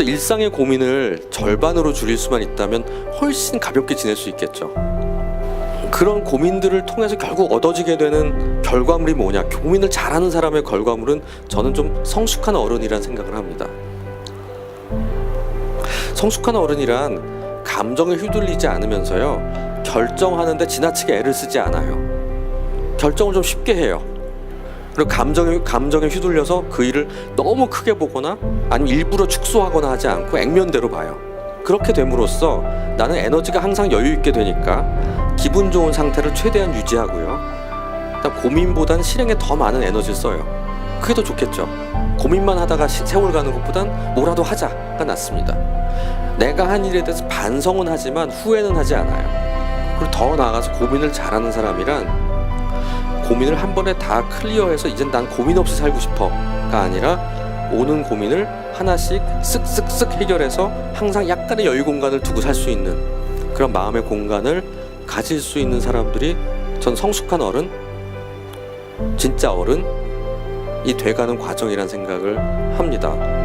일상의 고민을 절반으로 줄일 수만 있다면 훨씬 가볍게 지낼 수 있겠죠. 그런 고민들을 통해서 결국 얻어지게 되는 결과물이 뭐냐? 고민을 잘하는 사람의 결과물은 저는 좀 성숙한 어른이란 생각을 합니다. 성숙한 어른이란 감정에 휘둘리지 않으면서요 결정하는데 지나치게 애를 쓰지 않아요. 결정을 좀 쉽게 해요. 그리고 감정에 감정에 휘둘려서 그 일을 너무 크게 보거나 아니면 일부러 축소하거나 하지 않고 액면대로 봐요. 그렇게 됨으로써 나는 에너지가 항상 여유 있게 되니까 기분 좋은 상태를 최대한 유지하고요. 일단 고민보단 실행에 더 많은 에너지를 써요. 그게 더 좋겠죠. 고민만 하다가 시- 세월 가는 것보단 뭐라도 하자가 낫습니다. 내가 한 일에 대해서 반성은 하지만 후회는 하지 않아요. 그리고 더 나아가서 고민을 잘하는 사람이란 고민을 한 번에 다 클리어해서 이젠 난 고민 없이 살고 싶어가 아니라 오는 고민을 하나씩 쓱쓱쓱 해결해서 항상 약간의 여유 공간을 두고 살 수 있는 그런 마음의 공간을 가질 수 있는 사람들이 전 성숙한 어른, 진짜 어른이 돼가는 과정이란 생각을 합니다.